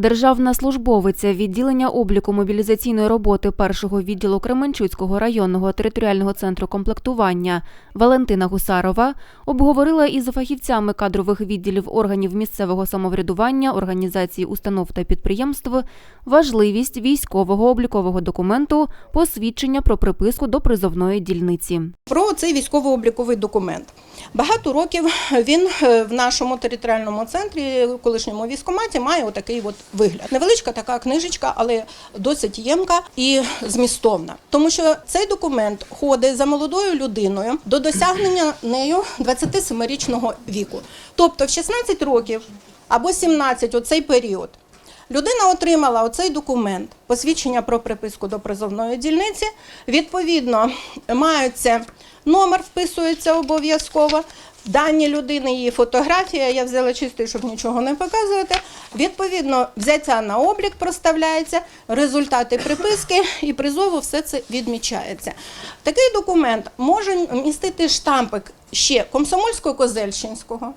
Державна службовиця відділення обліку мобілізаційної роботи першого відділу Кременчуцького районного територіального центру комплектування Валентина Гусарова обговорила із фахівцями кадрових відділів органів місцевого самоврядування, організацій, установ та підприємств важливість військового облікового документу посвідчення про приписку до призовної дільниці. Про цей військово-обліковий документ. Багато років він е, в нашому територіальному центрі, колишньому військкоматі, має отакий от вигляд. Невеличка така книжечка, але досить ємка і змістовна. Тому що цей документ ходить за молодою людиною до досягнення нею 27-річного віку. Тобто в 16 років або 17 оцей період. Людина отримала оцей документ, посвідчення про приписку до призовної дільниці. Відповідно, маються номер, вписується обов'язково. Дані людини, її фотографія, я взяла чистий, щоб нічого не показувати. Відповідно, взяття на облік проставляється, результати приписки і призову все це відмічається. Такий документ може містити штампик ще Комсомольсько-Козельщинського,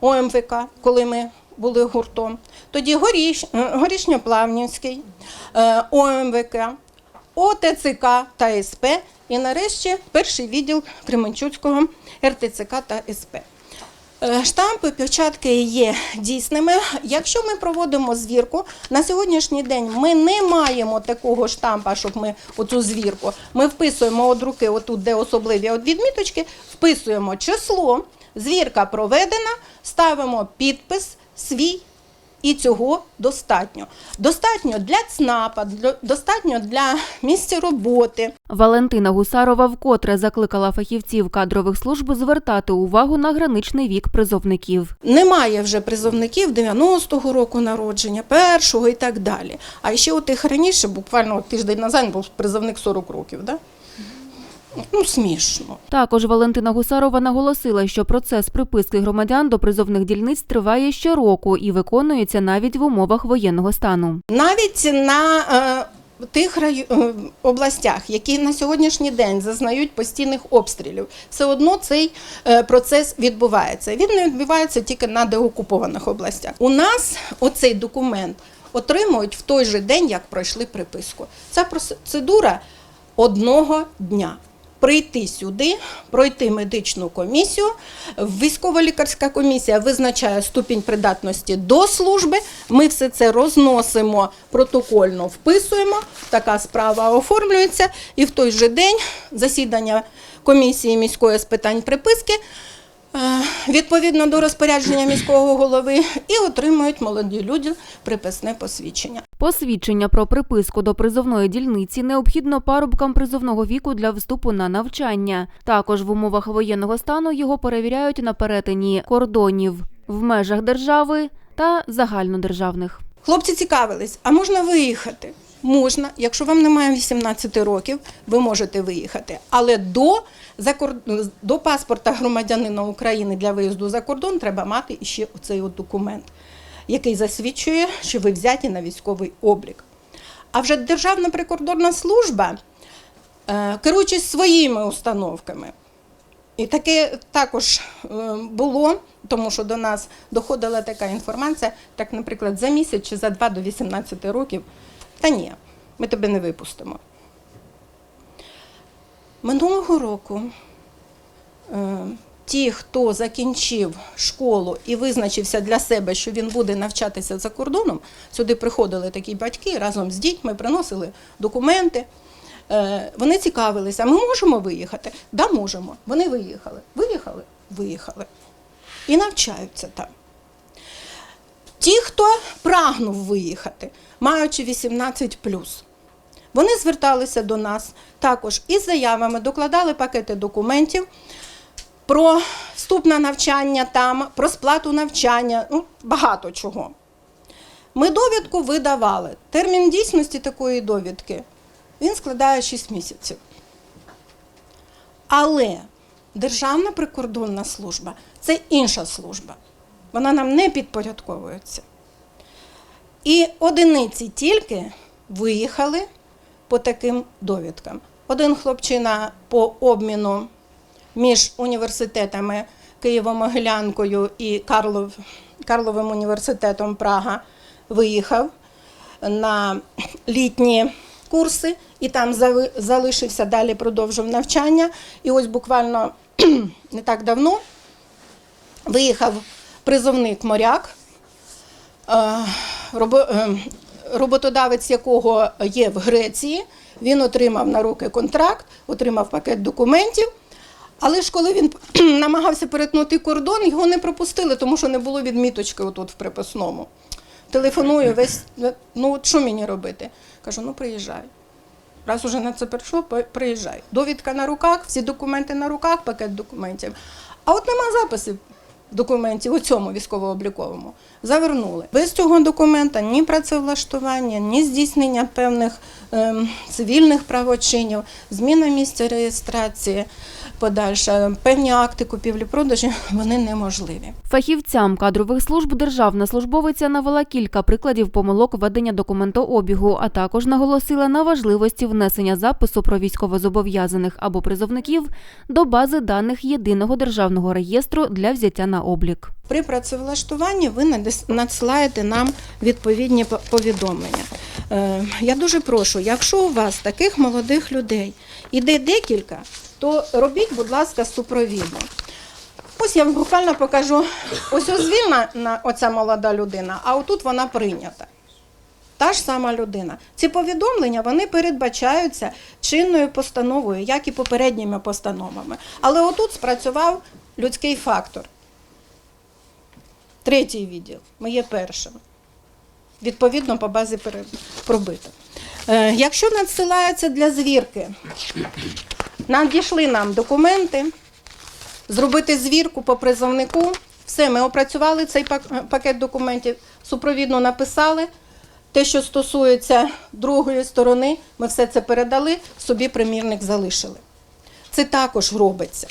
ОМВК, коли ми були гуртом. Тоді Горіш, е, Горішньоплавнівський, е, ОМВК, ОТЦК та СП і нарешті перший відділ Кременчуцького РТЦК та СП. Е, Штампи, печатки є дійсними. Якщо ми проводимо звірку, на сьогоднішній день ми не маємо такого штампа, щоб ми оцю звірку. Ми вписуємо от руки, отут, де особливі от відміточки, вписуємо число, звірка проведена, ставимо підпис свій. І цього достатньо. Достатньо для ЦНАПа, достатньо для місця роботи. Валентина Гусарова вкотре закликала фахівців кадрових служб звертати увагу на граничний вік призовників. Немає вже призовників 90-го року народження, першого і так далі. А ще у тих раніше, буквально тиждень назад, був призовник 40 років. Да? Ну, смішно. Також Валентина Гусарова наголосила, що процес приписки громадян до призовних дільниць триває щороку і виконується навіть в умовах воєнного стану. Навіть на е, тих раю... е, областях, які на сьогоднішній день зазнають постійних обстрілів, все одно цей е, процес відбувається. Він не відбувається тільки на деокупованих областях. У нас оцей документ отримують в той же день, як пройшли приписку. Ця процедура одного дня. Прийти сюди, пройти медичну комісію. Військово-лікарська комісія визначає ступінь придатності до служби. Ми все це розносимо протокольно, вписуємо. Така справа оформлюється. І в той же день засідання комісії міської з питань приписки. Е, Відповідно до розпорядження міського голови і отримують молоді люди приписне посвідчення. Посвідчення про приписку до призовної дільниці необхідно парубкам призовного віку для вступу на навчання. Також в умовах воєнного стану його перевіряють на перетині кордонів в межах держави та загальнодержавних. Хлопці цікавились, а можна виїхати? Можна, якщо вам немає 18 років, ви можете виїхати. Але до, до паспорта громадянина України для виїзду за кордон треба мати ще оцей от документ, який засвідчує, що ви взяті на військовий облік. А вже Державна прикордонна служба, е, керуючись своїми установками, і таке також е, було, тому що до нас доходила така інформація, так, наприклад, за місяць чи за два до 18 років. Та ні, ми тебе не випустимо. Минулого року е, ті, хто закінчив школу і визначився для себе, що він буде навчатися за кордоном, сюди приходили такі батьки разом з дітьми, приносили документи. Е, Вони цікавилися, ми можемо виїхати? Да, можемо. Вони виїхали. Виїхали? Виїхали. І навчаються там. Ті, хто прагнув виїхати, маючи 18 вони зверталися до нас також із заявами, докладали пакети документів про вступ на навчання там, про сплату навчання, ну, багато чого. Ми довідку видавали. Термін дійсності такої довідки він складає 6 місяців. Але Державна прикордонна служба це інша служба. Вона нам не підпорядковується. І одиниці тільки виїхали по таким довідкам. Один хлопчина по обміну між університетами Києво-Могилянкою і Карлов, Карловим університетом Прага виїхав на літні курси і там залишився далі, продовжив навчання. І ось буквально не так давно виїхав призовник моряк, е, е, роботодавець якого є в Греції. Він отримав на руки контракт, отримав пакет документів. Але ж коли він намагався перетнути кордон, його не пропустили, тому що не було відміточки отут в приписному. Телефоную весь, ну от що мені робити? Кажу, ну приїжджай. Раз уже на це прийшов, приїжджай. Довідка на руках, всі документи на руках, пакет документів. А от нема записів документів у цьому військово-обліковому. Завернули. Без цього документа ні працевлаштування, ні здійснення певних ем, цивільних правочинів, зміна місця реєстрації, подальша, певні акти купівлі-продажі, вони неможливі. Фахівцям кадрових служб державна службовиця навела кілька прикладів помилок ведення документообігу, а також наголосила на важливості внесення запису про військовозобов'язаних або призовників до бази даних єдиного державного реєстру для взяття на облік. При працевлаштуванні ви надсилаєте нам відповідні повідомлення. Е, Я дуже прошу, якщо у вас таких молодих людей іде декілька, то робіть, будь ласка, супровідно. Ось я вам буквально покажу. Ось звільна оця молода людина, а отут вона прийнята. Та ж сама людина. Ці повідомлення вони передбачаються чинною постановою, як і попередніми постановами. Але отут спрацював людський фактор. Третій відділ. Ми є першим. Відповідно, по базі пробито. Е, якщо надсилається для звірки, надійшли нам документи, зробити звірку по призовнику. Все, ми опрацювали цей пакет документів, супровідно написали. Те, що стосується другої сторони, ми все це передали, собі примірник залишили. Це також робиться.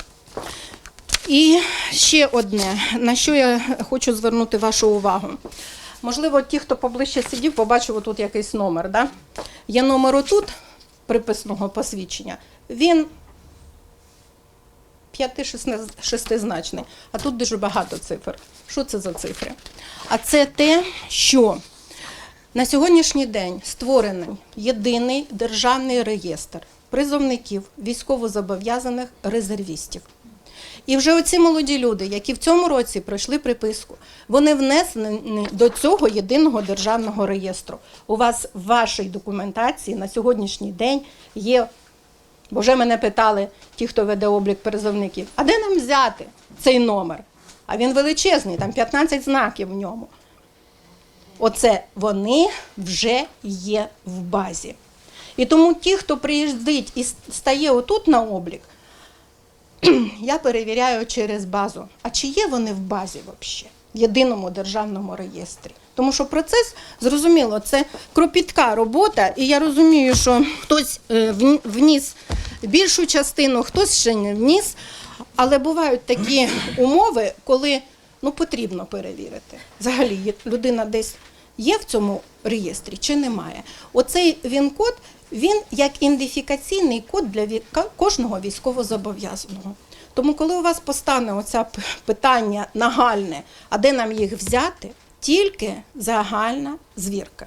І ще одне, на що я хочу звернути вашу увагу. Можливо, ті, хто поближче сидів, побачив тут якийсь номер. Да? Є номер отут приписного посвідчення. Він 5-6значний, а тут дуже багато цифр. Що це за цифри? А це те, що на сьогоднішній день створений єдиний державний реєстр призовників військовозобов'язаних резервістів. І вже оці молоді люди, які в цьому році пройшли приписку, вони внесені до цього єдиного державного реєстру. У вас в вашій документації на сьогоднішній день є, бо вже мене питали ті, хто веде облік призовників, а де нам взяти цей номер? А він величезний, там 15 знаків в ньому. Оце вони вже є в базі. І тому ті, хто приїздить і стає отут на облік, я перевіряю через базу. А чи є вони в базі взагалі, в єдиному державному реєстрі? Тому що процес, зрозуміло, це кропітка робота, і я розумію, що хтось е, вніс більшу частину, хтось ще не вніс. Але бувають такі умови, коли ну, потрібно перевірити. Взагалі, людина десь є в цьому реєстрі чи немає. Оцей він-код, він як ідентифікаційний код для кожного військовозобов'язаного. Тому, коли у вас постане оце питання нагальне, а де нам їх взяти, тільки загальна звірка.